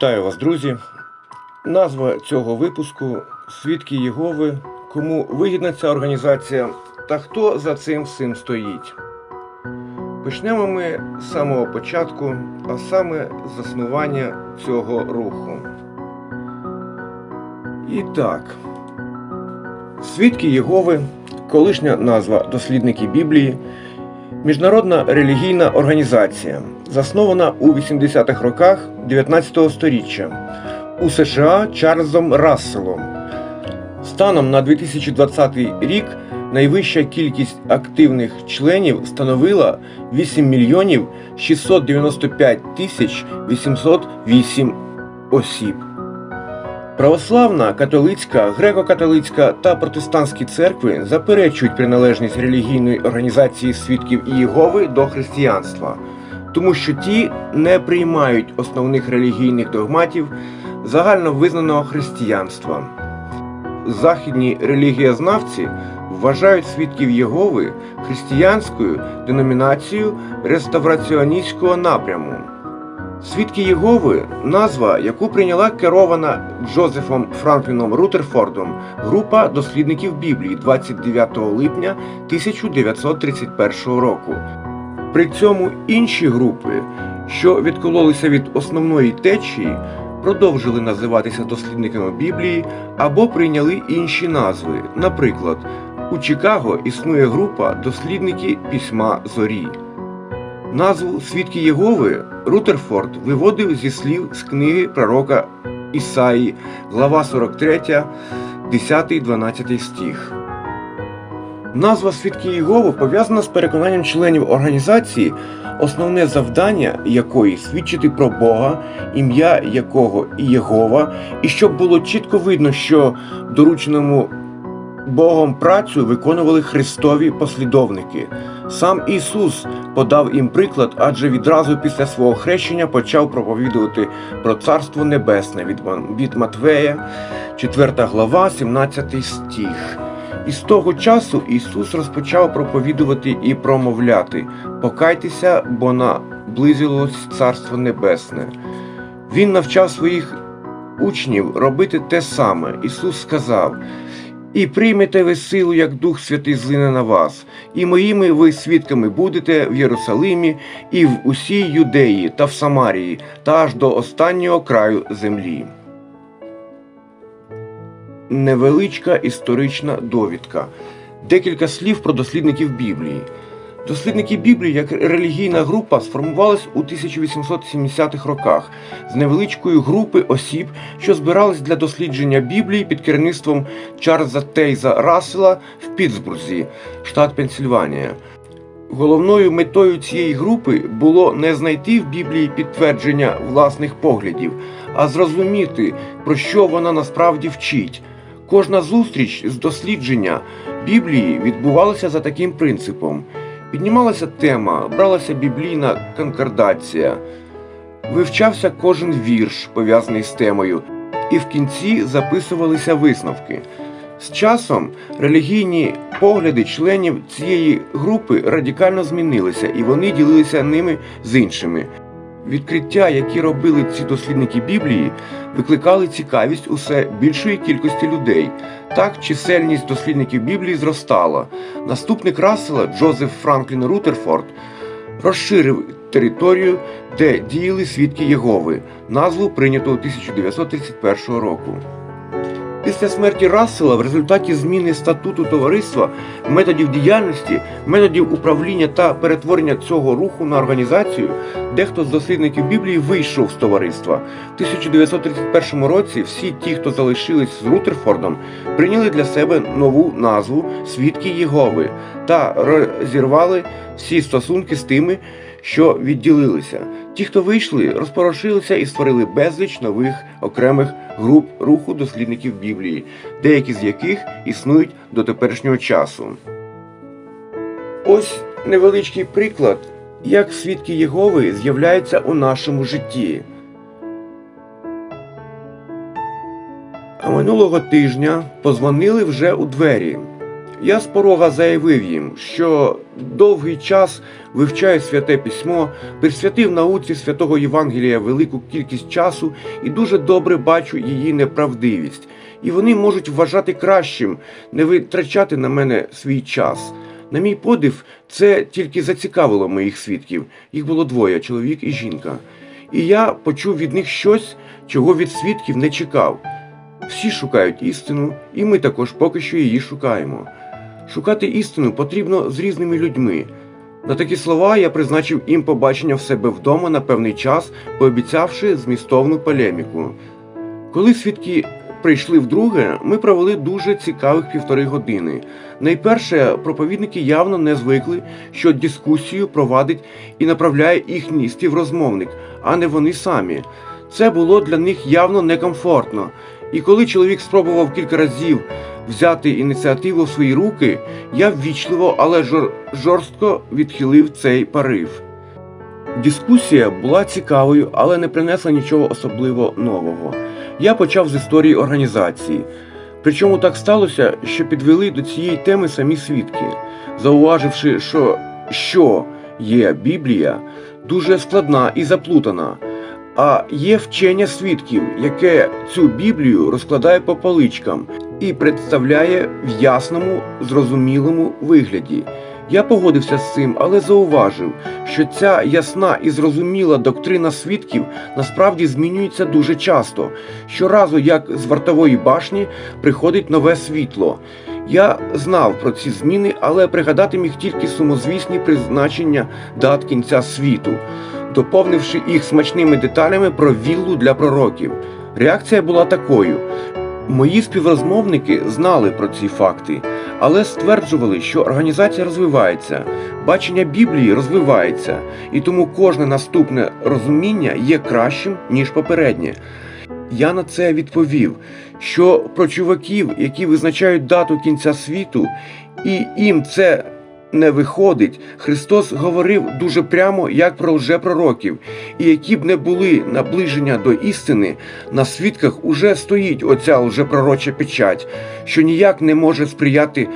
Вітаю вас, друзі! Назва цього випуску Свідки Єгови. Кому вигідна ця організація та хто за цим всім стоїть. Почнемо ми з самого початку, а саме з заснування цього руху. І так, Свідки Єгови, колишня назва дослідники Біблії, міжнародна релігійна організація, заснована у 80-х роках 19 століття у США Чарльзом Расселом. Станом на 2020 рік найвища кількість активних членів становила 8 мільйонів 695 тисяч 808 осіб. Православна, католицька, греко-католицька та протестантські церкви заперечують приналежність релігійної організації свідків Ієгови до християнства, тому що ті не приймають основних релігійних догматів загально визнаного християнства. Західні релігієзнавці вважають свідків Єгови християнською деномінацією реставраціоністського напряму. Свідки Єгови назва, яку прийняла керована Джозефом Франкліном Рутерфордом група дослідників Біблії 29 липня 1931 року. При цьому інші групи, що відкололися від основної течії, продовжили називатися дослідниками Біблії або прийняли інші назви. Наприклад, у Чикаго існує група дослідники письма Зорі. Назву Свідки Єгови Рутерфорд виводив зі слів з книги пророка Ісаї, глава 43, 10-12 стих. Назва Свідки Єгови пов'язана з переконанням членів організації, основне завдання якої свідчити про Бога, ім'я якого і Єгова, і щоб було чітко видно, що дорученому Богом працю виконували Христові послідовники. Сам Ісус подав їм приклад, адже відразу після свого хрещення почав проповідувати про Царство Небесне від Матвея, 4 глава, 17 стих. І з того часу Ісус розпочав проповідувати і промовляти: Покайтеся, бо наблизилось Царство Небесне. Він навчав своїх учнів робити те саме. Ісус сказав: І приймете ви силу, як Дух Святий злине на вас, і моїми ви свідками будете в Єрусалимі і в усій Юдеї та в Самарії, та аж до останнього краю землі. Невеличка історична довідка. Декілька слів про дослідників Біблії. Дослідники Біблії як релігійна група сформувалась у 1870-х роках з невеличкої групи осіб, що збирались для дослідження Біблії під керівництвом Чарльза Тейза Рассела в Пітсбурзі, штат Пенсільванія. Головною метою цієї групи було не знайти в Біблії підтвердження власних поглядів, а зрозуміти, про що вона насправді вчить. Кожна зустріч з дослідження Біблії відбувалася за таким принципом. Піднімалася тема, бралася біблійна конкордація, вивчався кожен вірш, пов'язаний з темою, і в кінці записувалися висновки. З часом релігійні погляди членів цієї групи радикально змінилися, і вони ділилися ними з іншими. Відкриття, які робили ці дослідники Біблії, викликали цікавість усе більшої кількості людей. Так, чисельність дослідників Біблії зростала. Наступник Рассела Джозеф Франклін Рутерфорд розширив територію, де діяли свідки Єгови, назву прийнято 1931 року. Після смерті Рассела в результаті зміни статуту товариства, методів діяльності, методів управління та перетворення цього руху на організацію, дехто з дослідників Біблії вийшов з товариства. В 1931 році всі ті, хто залишились з Рутерфордом, прийняли для себе нову назву Свідки Єгови та розірвали всі стосунки з тими, що відділилися. Ті, хто вийшли, розпорошилися і створили безліч нових окремих груп руху дослідників Біблії, деякі з яких існують до теперішнього часу. Ось невеличкий приклад, як свідки Єгови з'являються у нашому житті. А минулого тижня позвонили вже у двері. Я з порога заявив їм, що довгий час вивчаю святе письмо, присвятив науці святого Євангелія велику кількість часу і дуже добре бачу її неправдивість. І вони можуть вважати кращим не витрачати на мене свій час. На мій подив, це тільки зацікавило моїх свідків. Їх було двоє чоловік і жінка. І я почув від них щось, чого від свідків не чекав. Всі шукають істину, і ми також поки що її шукаємо. Шукати істину потрібно з різними людьми. На такі слова я призначив їм побачення в себе вдома на певний час, пообіцявши змістовну полеміку. Коли свідки прийшли вдруге, ми провели дуже цікавих півтори години. Найперше, проповідники явно не звикли, що дискусію провадить і направляє їхній співрозмовник, а не вони самі. Це було для них явно некомфортно. І коли чоловік спробував кілька разів взяти ініціативу в свої руки, я ввічливо, але жор- жорстко відхилив цей порив. Дискусія була цікавою, але не принесла нічого особливо нового. Я почав з історії організації. Причому так сталося, що підвели до цієї теми самі свідки, зауваживши, що що є Біблія, дуже складна і заплутана. А є вчення свідків, яке цю Біблію розкладає по поличкам і представляє в ясному, зрозумілому вигляді. Я погодився з цим, але зауважив, що ця ясна і зрозуміла доктрина свідків насправді змінюється дуже часто. Щоразу, як з вартової башні, приходить нове світло. Я знав про ці зміни, але пригадати міг тільки сумозвісні призначення дат кінця світу, доповнивши їх смачними деталями про віллу для пророків. Реакція була такою. Мої співрозмовники знали про ці факти, але стверджували, що організація розвивається, бачення Біблії розвивається, і тому кожне наступне розуміння є кращим, ніж попереднє. Я на це відповів, що про чуваків, які визначають дату кінця світу, і їм це не виходить, Христос говорив дуже прямо, як про лжепророків, і які б не були наближення до істини, на свідках уже стоїть оця лжепророча печать, що ніяк не може сприяти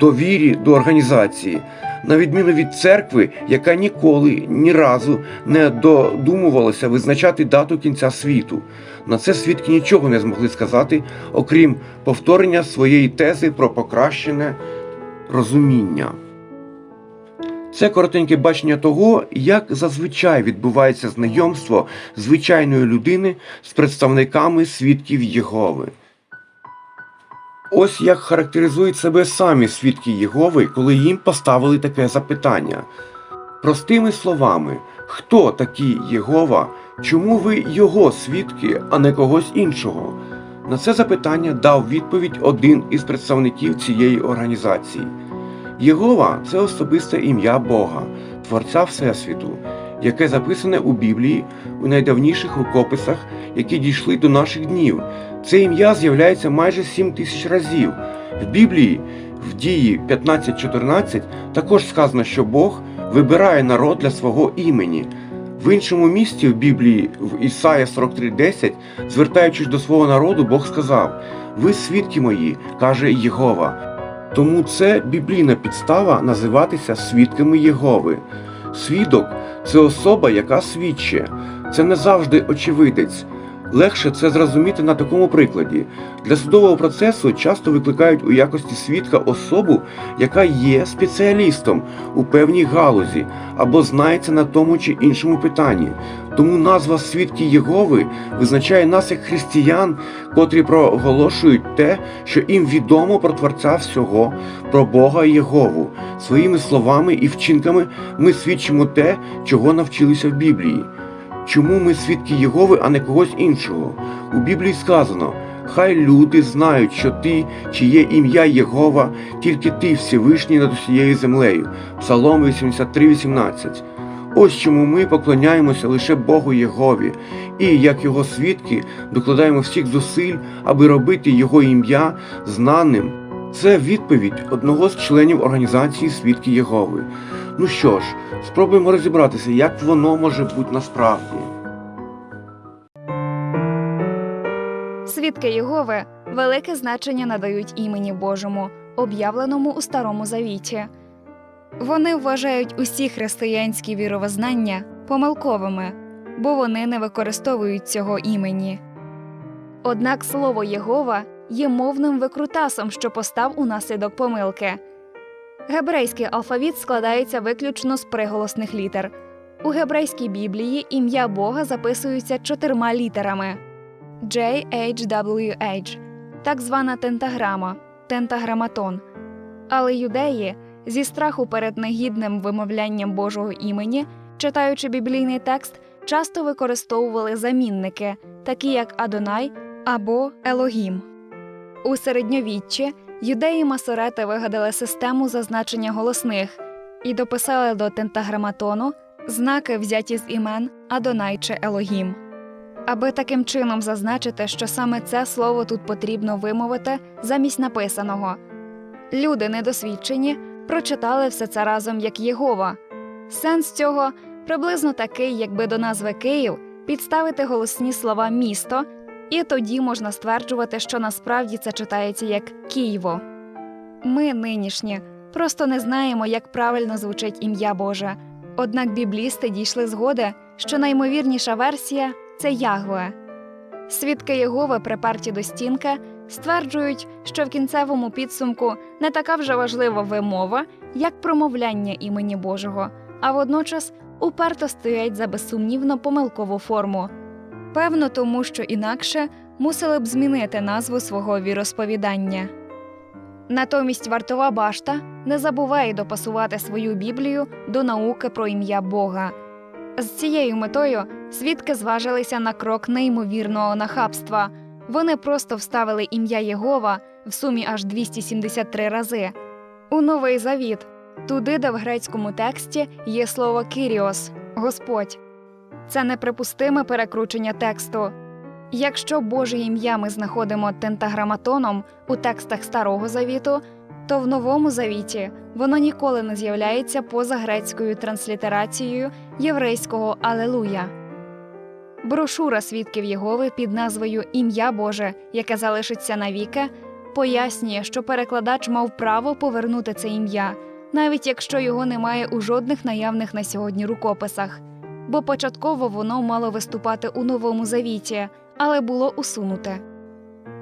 довірі до організації. На відміну від церкви, яка ніколи ні разу не додумувалася визначати дату кінця світу. На це свідки нічого не змогли сказати, окрім повторення своєї тези про покращене розуміння. Це коротеньке бачення того, як зазвичай відбувається знайомство звичайної людини з представниками свідків Єгови. Ось як характеризують себе самі свідки Єгови, коли їм поставили таке запитання. Простими словами, хто такий Єгова, чому ви його свідки, а не когось іншого? На це запитання дав відповідь один із представників цієї організації. Єгова це особисте ім'я Бога, Творця Всесвіту, яке записане у Біблії у найдавніших рукописах, які дійшли до наших днів. Це ім'я з'являється майже 7 тисяч разів. В Біблії, в дії 15.14, також сказано, що Бог вибирає народ для свого імені. В іншому місці в Біблії, в Ісая 43.10, звертаючись до свого народу, Бог сказав: Ви свідки мої, каже Єгова. Тому це біблійна підстава називатися свідками Єгови. Свідок це особа, яка свідчить. Це не завжди очевидець. Легше це зрозуміти на такому прикладі. Для судового процесу часто викликають у якості свідка особу, яка є спеціалістом у певній галузі або знається на тому чи іншому питанні. Тому назва свідки Єгови визначає нас як християн, котрі проголошують те, що їм відомо про Творця всього, про Бога Єгову. Своїми словами і вчинками ми свідчимо те, чого навчилися в Біблії. Чому ми свідки Єгови, а не когось іншого? У Біблії сказано: Хай люди знають, що ти, чиє ім'я Єгова, тільки ти Всевишній над усією землею. Псалом 83,18. Ось чому ми поклоняємося лише Богу Єгові, і, як його свідки, докладаємо всіх зусиль, аби робити його ім'я знаним. Це відповідь одного з членів організації Свідки Єгови. Ну що ж, спробуємо розібратися, як воно може бути насправді. Свідки Єгови велике значення надають імені Божому. об'явленому у Старому Завіті. Вони вважають усі християнські віровизнання помилковими, бо вони не використовують цього імені. Однак слово Єгова є мовним викрутасом, що постав унаслідок помилки. Гебрейський алфавіт складається виключно з приголосних літер. У гебрейській Біблії ім'я Бога записується чотирма літерами JHWH, так звана тентаграма, тентаграматон. Але юдеї зі страху перед негідним вимовлянням Божого імені, читаючи біблійний текст, часто використовували замінники, такі як Адонай або Елогім. У середньовіччі юдеї масорети вигадали систему зазначення голосних і дописали до тентаграматону знаки, взяті з імен Адонай чи Елогім. Аби таким чином зазначити, що саме це слово тут потрібно вимовити замість написаного. Люди недосвідчені прочитали все це разом як Єгова. Сенс цього приблизно такий, якби до назви Київ підставити голосні слова місто, і тоді можна стверджувати, що насправді це читається як Києво. Ми нинішні просто не знаємо, як правильно звучить ім'я Боже. Однак біблісти дійшли згоди, що наймовірніша версія це Ягве. Свідки Єгови, приперті до стінки, стверджують, що в кінцевому підсумку не така вже важлива вимова, як промовляння імені Божого, а водночас уперто стоять за безсумнівно помилкову форму. Певно, тому що інакше мусили б змінити назву свого віросповідання. Натомість вартова башта не забуває допасувати свою Біблію до науки про ім'я Бога. З цією метою свідки зважилися на крок неймовірного нахабства. Вони просто вставили ім'я Єгова в сумі аж 273 рази. У новий завіт, туди, де в грецькому тексті є слово Кіріос Господь. Це неприпустиме перекручення тексту. Якщо Боже ім'я ми знаходимо тентаграматоном у текстах Старого Завіту, то в Новому Завіті воно ніколи не з'являється поза грецькою транслітерацією єврейського Алелуя. Брошура свідків Єгови під назвою Ім'я Боже, яке залишиться навіки, пояснює, що перекладач мав право повернути це ім'я, навіть якщо його немає у жодних наявних на сьогодні рукописах, бо початково воно мало виступати у Новому Завіті, але було усунуте.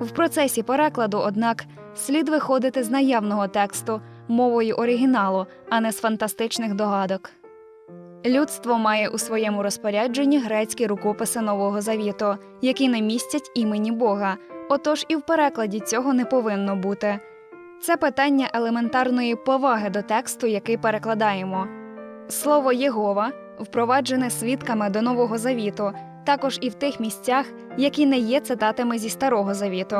В процесі перекладу, однак, слід виходити з наявного тексту мовою оригіналу, а не з фантастичних догадок. Людство має у своєму розпорядженні грецькі рукописи Нового Завіту, які не містять імені Бога, отож і в перекладі цього не повинно бути. Це питання елементарної поваги до тексту, який перекладаємо. Слово Єгова впроваджене свідками до Нового Завіту, також і в тих місцях, які не є цитатами зі Старого Завіту.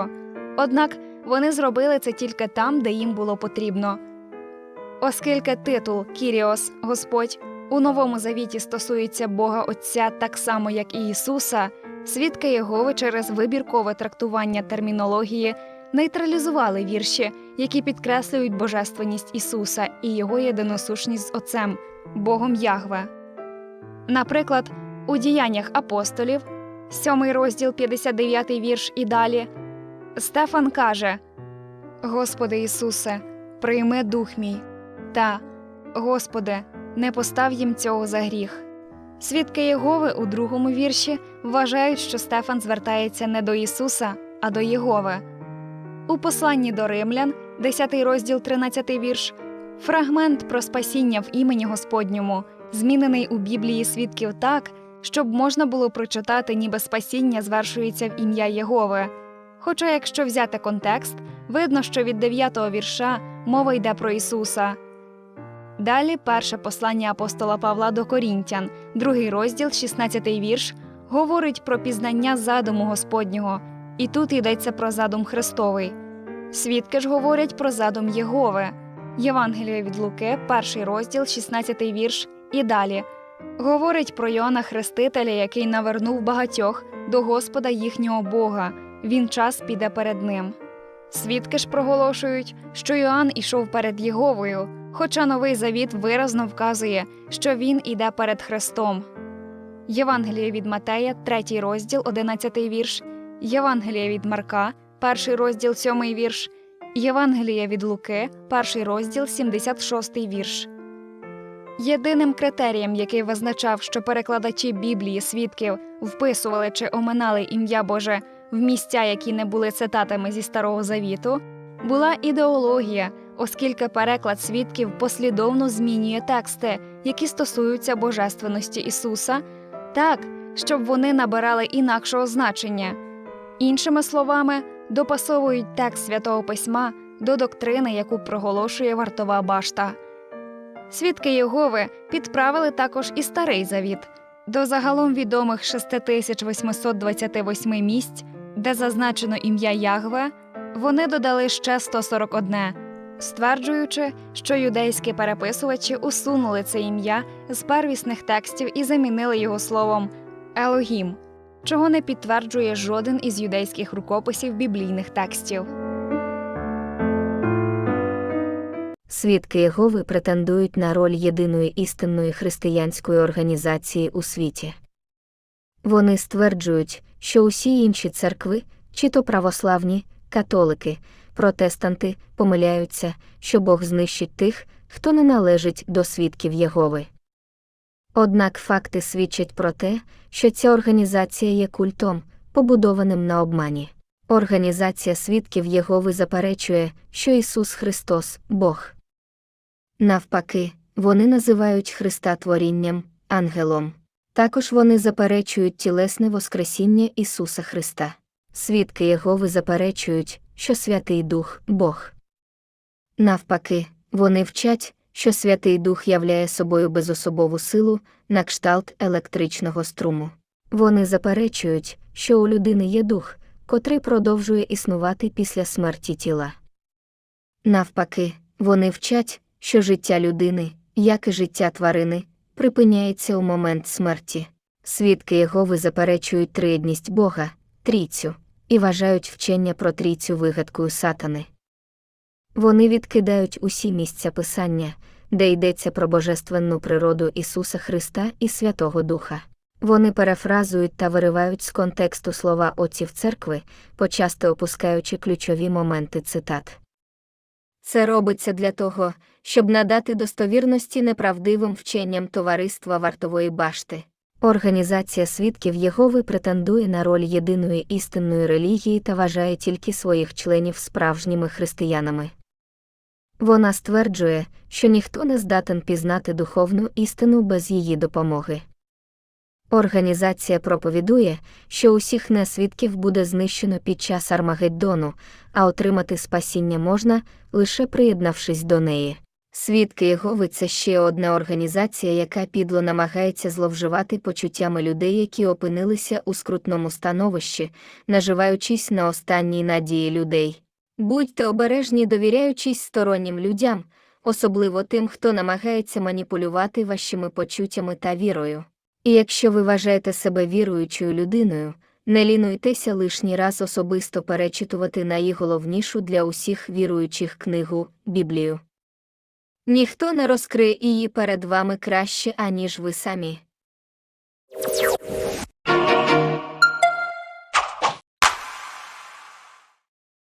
Однак вони зробили це тільки там, де їм було потрібно. Оскільки титул Кіріос Господь у Новому Завіті стосується Бога Отця так само, як і Ісуса, свідки Єгови через вибіркове трактування термінології нейтралізували вірші, які підкреслюють божественність Ісуса і Його єдиносушність з Отцем, Богом Ягве. Наприклад, у діяннях апостолів, 7 розділ 59 вірш і далі, Стефан каже: Господи Ісусе, прийми дух мій, та Господи, не постав їм цього за гріх. Свідки Єгови у другому вірші вважають, що Стефан звертається не до Ісуса, а до Єгови. У посланні до римлян, 10 розділ 13 вірш, фрагмент про спасіння в імені Господньому, змінений у Біблії свідків так, щоб можна було прочитати, ніби спасіння звершується в ім'я Єгови. Хоча, якщо взяти контекст, видно, що від 9 вірша мова йде про Ісуса. Далі перше послання апостола Павла до Корінтян, другий розділ, 16 вірш, говорить про пізнання задуму Господнього, і тут йдеться про задум Христовий. Свідки ж говорять про задум Єгови. Євангеліє від Луки, перший розділ, 16 вірш, і далі говорить про Йоанна Хрестителя, який навернув багатьох до Господа їхнього Бога. Він час піде перед ним. Свідки ж проголошують, що Йоанн ішов перед Єговою, хоча новий завіт виразно вказує, що він іде перед Христом. Євангеліє від Матея, 3 розділ, 11 вірш, Євангеліє від Марка, 1 розділ, 7 вірш, Євангелія від Луки, перший розділ, 76 вірш. Єдиним критерієм, який визначав, що перекладачі Біблії свідків вписували чи оминали ім'я Боже в місця, які не були цитатами зі Старого Завіту, була ідеологія, оскільки переклад свідків послідовно змінює тексти, які стосуються божественності Ісуса, так, щоб вони набирали інакшого значення. Іншими словами, допасовують текст святого письма до доктрини, яку проголошує вартова башта. Свідки Єгови підправили також і старий завіт до загалом відомих 6828 місць, де зазначено ім'я Ягве, вони додали ще 141, стверджуючи, що юдейські переписувачі усунули це ім'я з первісних текстів і замінили його словом Елогім, чого не підтверджує жоден із юдейських рукописів біблійних текстів. Свідки Єгови претендують на роль єдиної істинної християнської організації у світі. Вони стверджують, що усі інші церкви, чи то православні, католики, протестанти, помиляються, що Бог знищить тих, хто не належить до свідків Єгови. Однак факти свідчать про те, що ця організація є культом, побудованим на обмані. Організація свідків Єгови заперечує, що Ісус Христос Бог. Навпаки, вони називають Христа творінням, ангелом. Також вони заперечують тілесне Воскресіння Ісуса Христа. Свідки Єгови заперечують, що Святий Дух Бог. Навпаки, вони вчать, що Святий Дух являє собою безособову силу на кшталт електричного струму. Вони заперечують, що у людини є дух, котрий продовжує існувати після смерті тіла. Навпаки, вони вчать, що життя людини, як і життя тварини, припиняється у момент смерті. Свідки Єгови заперечують триєдність Бога, трійцю, і вважають вчення про трійцю вигадкою сатани. Вони відкидають усі місця писання, де йдеться про божественну природу Ісуса Христа і Святого Духа. Вони перефразують та виривають з контексту слова отців церкви, почасто опускаючи ключові моменти цитат. Це робиться для того, щоб надати достовірності неправдивим вченням товариства вартової башти. Організація свідків Єгови претендує на роль єдиної істинної релігії та вважає тільки своїх членів справжніми християнами. Вона стверджує, що ніхто не здатен пізнати духовну істину без її допомоги. Організація проповідує, що усіх несвідків буде знищено під час Армагеддону, а отримати спасіння можна, лише приєднавшись до неї. Свідки Єгови це ще одна організація, яка підло намагається зловживати почуттями людей, які опинилися у скрутному становищі, наживаючись на останній надії людей. Будьте обережні, довіряючись стороннім людям, особливо тим, хто намагається маніпулювати вашими почуттями та вірою. І якщо ви вважаєте себе віруючою людиною, не лінуйтеся лишній раз особисто перечитувати найголовнішу для усіх віруючих книгу Біблію. Ніхто не розкриє її перед вами краще, аніж ви самі.